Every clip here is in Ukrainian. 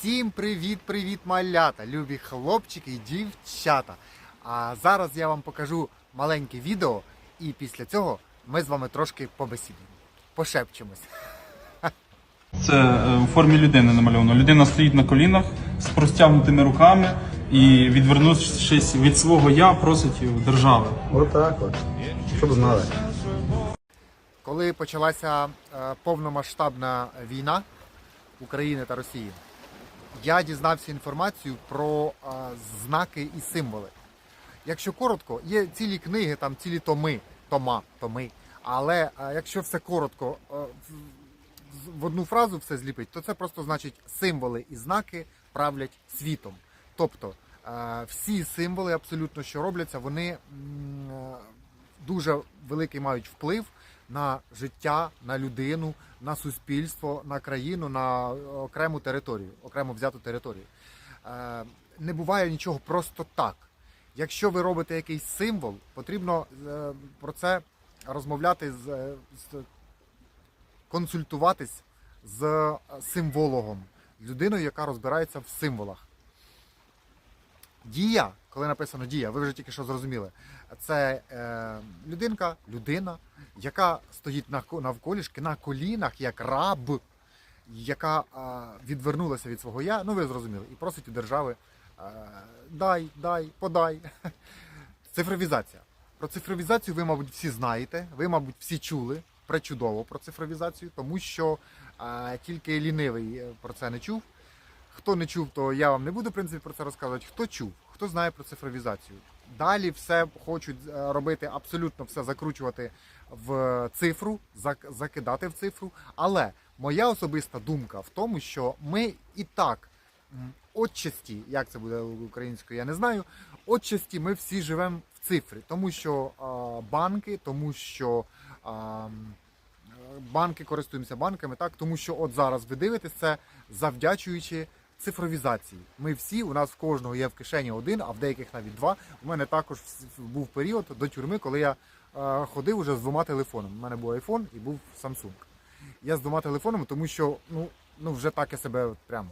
Всім привіт-привіт, малята, любі хлопчики і дівчата. А зараз я вам покажу маленьке відео, і після цього ми з вами трошки побесідуємо. Пошепчемось. Це е, у формі людини намальовано. Людина стоїть на колінах з простягнутими руками і, відвернувшись від свого я, просить держави. Отак от. Щоб знали. Коли почалася е, повномасштабна війна України та Росії, я дізнався інформацію про е, знаки і символи. Якщо коротко, є цілі книги, там цілі томи, тома, томи. Але е, якщо все коротко е, в- одну фразу все зліпить, то це просто значить символи і знаки правлять світом. Тобто е, всі символи, абсолютно що робляться, вони м, дуже великий мають вплив на життя, на людину, на суспільство, на країну, на окрему територію, окремо взяту територію. Е, Не буває нічого просто так. Якщо ви робите якийсь символ, потрібно е, про це розмовляти з, е, консультуватись з символогом, людиною, яка розбирається в символах. Дія, коли написано дія, ви вже тільки що зрозуміли. Це е, людинка, людина, яка стоїть на ко- навколішки на колінах, як раб, яка е, відвернулася від свого я, ну ви зрозуміли, і просить у держави е, дай, дай, подай. Цифровізація. Про цифровізацію ви, мабуть, всі знаєте, ви, мабуть, всі чули пречудово про цифровізацію, тому що е, тільки лінивий е, про це не чув. Хто не чув, то я вам не буду в принципі про це розказувати. Хто чув, хто знає про цифровізацію. Далі все хочуть е, робити абсолютно все закручувати в цифру, зак- закидати в цифру. Але моя особиста думка в тому, що ми і так отчасті, як це буде українською, я не знаю. Отчасті ми всі живемо в цифрі, тому що банки, тому що а, банки користуємося банками, так тому що от зараз ви дивитесь це завдячуючи цифровізації. Ми всі, у нас в кожного є в кишені один, а в деяких навіть два. У мене також був період до тюрми, коли я е, ходив уже з двома телефонами. У мене був iPhone і був Samsung. Я з двома телефонами, тому що ну, ну вже так я себе прямо.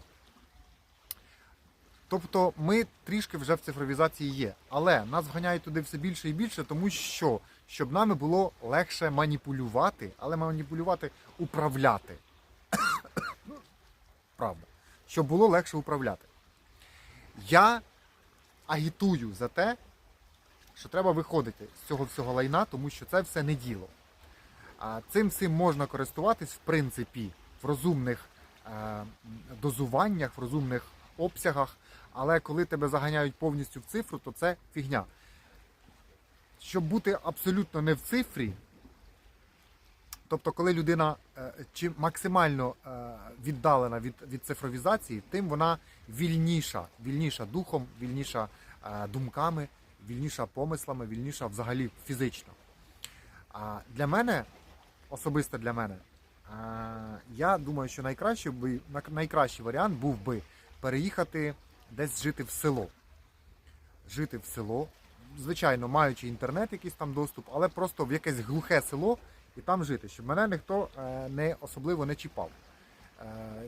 Тобто ми трішки вже в цифровізації є, але нас вганяють туди все більше і більше, тому що щоб нами було легше маніпулювати, але маніпулювати управляти. Правда. Щоб було легше управляти. Я агітую за те, що треба виходити з цього всього лайна, тому що це все не діло. А цим всім можна користуватись, в принципі, в розумних е, дозуваннях, в розумних обсягах, але коли тебе заганяють повністю в цифру, то це фігня. Щоб бути абсолютно не в цифрі, тобто, коли людина е, чим максимально е, віддалена від, від цифровізації, тим вона вільніша, вільніша духом, вільніша е, думками, вільніша помислами, вільніша взагалі фізично. А для мене, особисто для мене, я думаю, що найкраще би, найкращий варіант був би переїхати десь жити в село. Жити в село, звичайно, маючи інтернет, якийсь там доступ, але просто в якесь глухе село і там жити, щоб мене ніхто е, не особливо не чіпав. Е,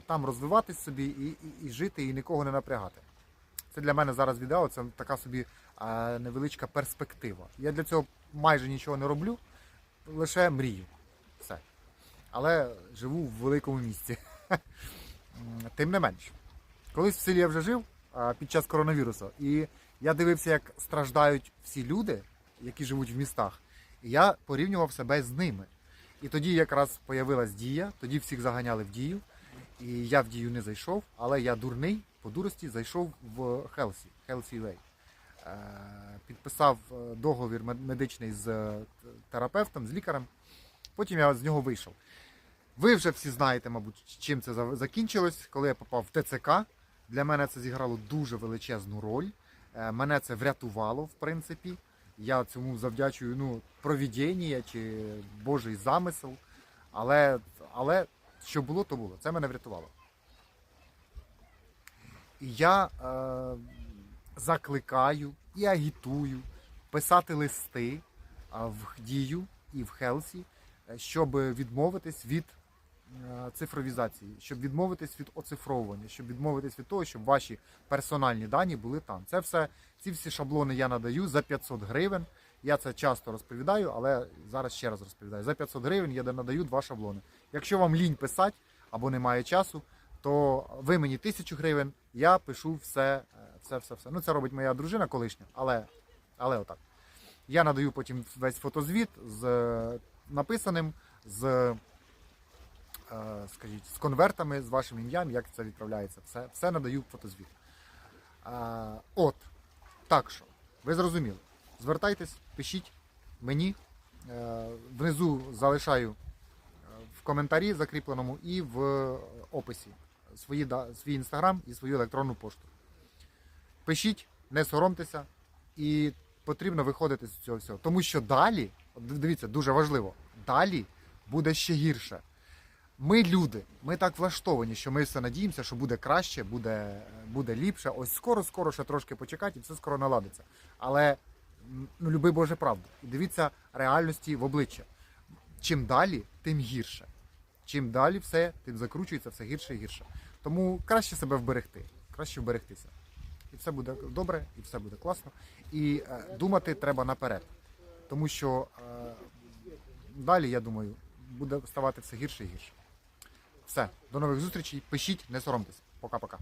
Там розвиватись собі і, і, і жити, і нікого не напрягати. Це для мене зараз відео, це така собі е, невеличка перспектива. Я для цього майже нічого не роблю, лише мрію. Все. Але живу в великому місті. Тим не менш, колись в селі я вже жив під час коронавірусу, і я дивився, як страждають всі люди, які живуть в містах, і я порівнював себе з ними. І тоді якраз появилась дія, тоді всіх заганяли в дію, і я в дію не зайшов, але я дурний по дурості зайшов в Хелсі, Хелсі Вей. Е, Підписав е, договір медичний з е, терапевтом, з лікарем. Потім я з нього вийшов. Ви вже всі знаєте, мабуть, чим це закінчилось, коли я попав в ТЦК. Для мене це зіграло дуже величезну роль. Мене це врятувало, в принципі. Я цьому завдячую ну, провідіння чи Божий замисел. Але, але що було, то було. Це мене врятувало. І я е, закликаю і агітую писати листи в дію і в Хелсі, е, щоб відмовитись від е, цифровізації, щоб відмовитись від оцифровування, щоб відмовитись від того, щоб ваші персональні дані були там. Це все, ці всі шаблони я надаю за 500 гривень. Я це часто розповідаю, але зараз ще раз розповідаю. За 500 гривень я надаю два шаблони. Якщо вам лінь писати або немає часу, то ви мені тисячу гривень, я пишу все, е, все, все, все. Ну це робить моя дружина колишня, але, але отак. Я надаю потім весь фотозвіт з е, написаним, з, е, скажіть, з конвертами, з вашим ім'ям, як це відправляється. Все, все надаю фотозвіт. Е, От, так що, ви зрозуміли. Звертайтесь, пишіть мені. Е, Внизу залишаю е, в коментарі закріпленому і в описі свої, свій інстаграм і свою електронну пошту. Пишіть, не соромтеся, і потрібно виходити з цього всього. Тому що далі, дивіться, дуже важливо, далі буде ще гірше. Ми люди, ми так влаштовані, що ми все надіємося, що буде краще, буде, буде ліпше. Ось скоро, скоро ще трошки почекати, і все скоро наладиться. Але ну, люби Боже правду. І дивіться реальності в обличчя. Чим далі, тим гірше. Чим далі все, тим закручується все гірше і гірше. Тому краще себе вберегти, краще вберегтися. І все буде добре, і все буде класно. І е, думати треба наперед. Тому що е, далі, я думаю, буде ставати все гірше і гірше. Все, до нових зустрічей. Пишіть, не соромтесь. Пока-пока.